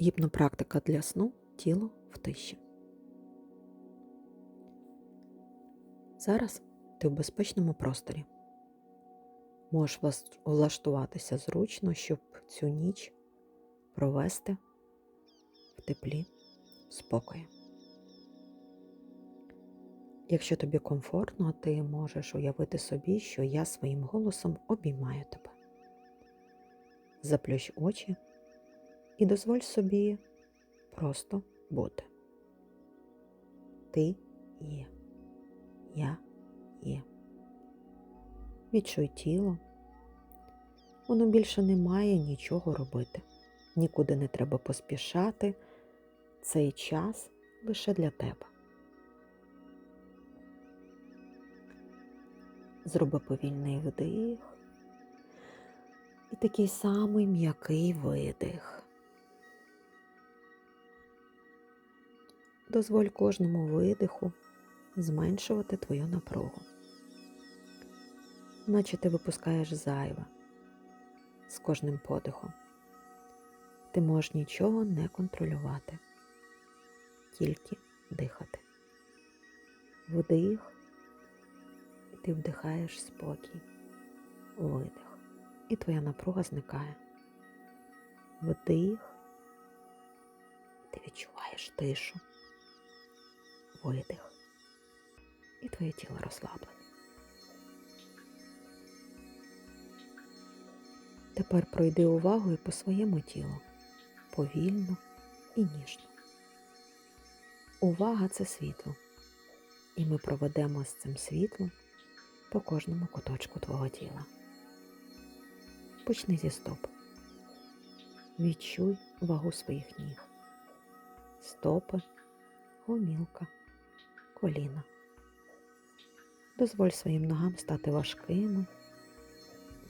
Гіпнопрактика для сну тіло в тиші. Зараз ти в безпечному просторі. Можеш влаштуватися зручно, щоб цю ніч провести в теплі, в спокої. Якщо тобі комфортно, ти можеш уявити собі, що я своїм голосом обіймаю тебе. Заплющ очі і дозволь собі просто бути. Ти є. Я є. Відчуй тіло. Воно більше не має нічого робити. Нікуди не треба поспішати. Цей час лише для тебе. Зроби повільний вдих і такий самий м'який видих. Дозволь кожному видиху зменшувати твою напругу, наче ти випускаєш зайве з кожним подихом. Ти можеш нічого не контролювати, тільки дихати. Вдих, і ти вдихаєш спокій, видих, і твоя напруга зникає. Вдих, ти відчуваєш тишу, видих, і твоє тіло розслаблене. Тепер пройди увагою по своєму тілу повільно і ніжно. Увага це світло, і ми проведемо з цим світлом по кожному куточку твого тіла. Почни зі стоп. Відчуй вагу своїх ніг, стопи, гомілка, коліна. Дозволь своїм ногам стати важкими,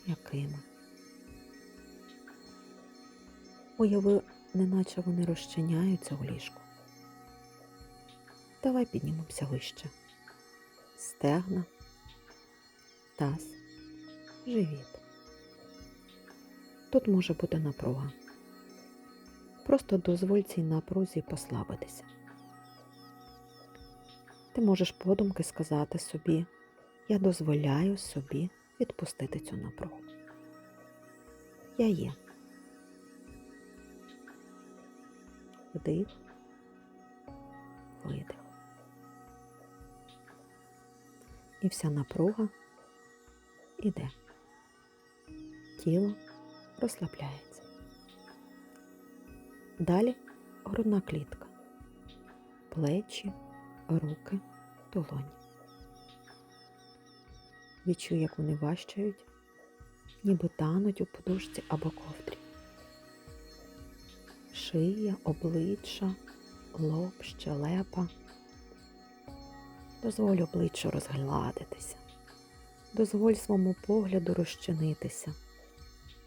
м'якими. Уяви, неначе вони розчиняються у ліжку. Давай піднімемося вище. Стегна, таз, живіт. Тут може бути напруга. Просто дозволь цій напрузі послабитися. Ти можеш подумки сказати собі, я дозволяю собі відпустити цю напругу. Я є. Вдих, видих. І вся напруга іде. Тіло розслабляється. Далі грудна клітка, плечі, руки, долоні. Відчуй, як вони важчають, ніби тануть у подушці або ковдрі. Шия, обличчя, лоб, щелепа. Дозволь обличчю розгладитися. Дозволь своєму погляду розчинитися,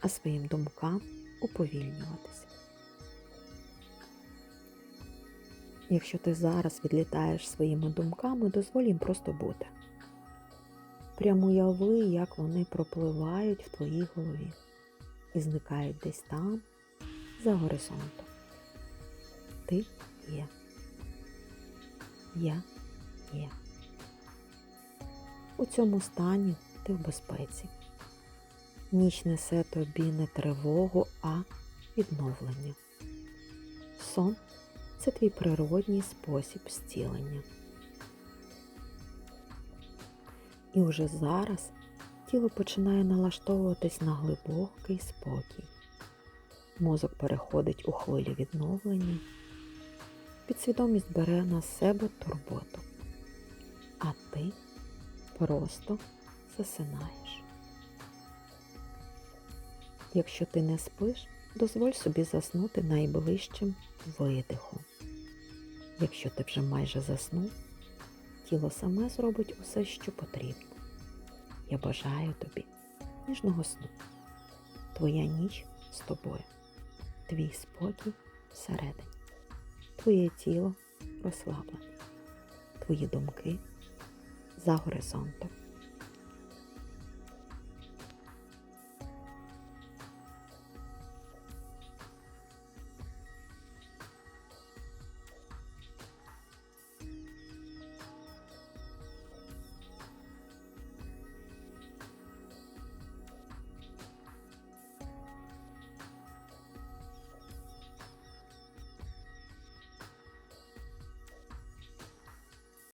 а своїм думкам уповільнюватися. Якщо ти зараз відлітаєш своїми думками, дозволь їм просто бути. Прямо уяви, як вони пропливають в твоїй голові і зникають десь там, за горизонтом. Ти є. Я є. У цьому стані ти в безпеці. Ніч несе тобі не тривогу, а відновлення. Сон це твій природній спосіб зцілення. І вже зараз тіло починає налаштовуватись на глибокий спокій. Мозок переходить у хвилю відновлення, підсвідомість бере на себе турботу, а ти просто засинаєш. Якщо ти не спиш, дозволь собі заснути найближчим видихом. Якщо ти вже майже заснув, тіло саме зробить усе, що потрібно. Я бажаю тобі ніжного сну. Твоя ніч з тобою. Твій спокій всередині. Твоє тіло розслаблене. Твої думки за горизонтом.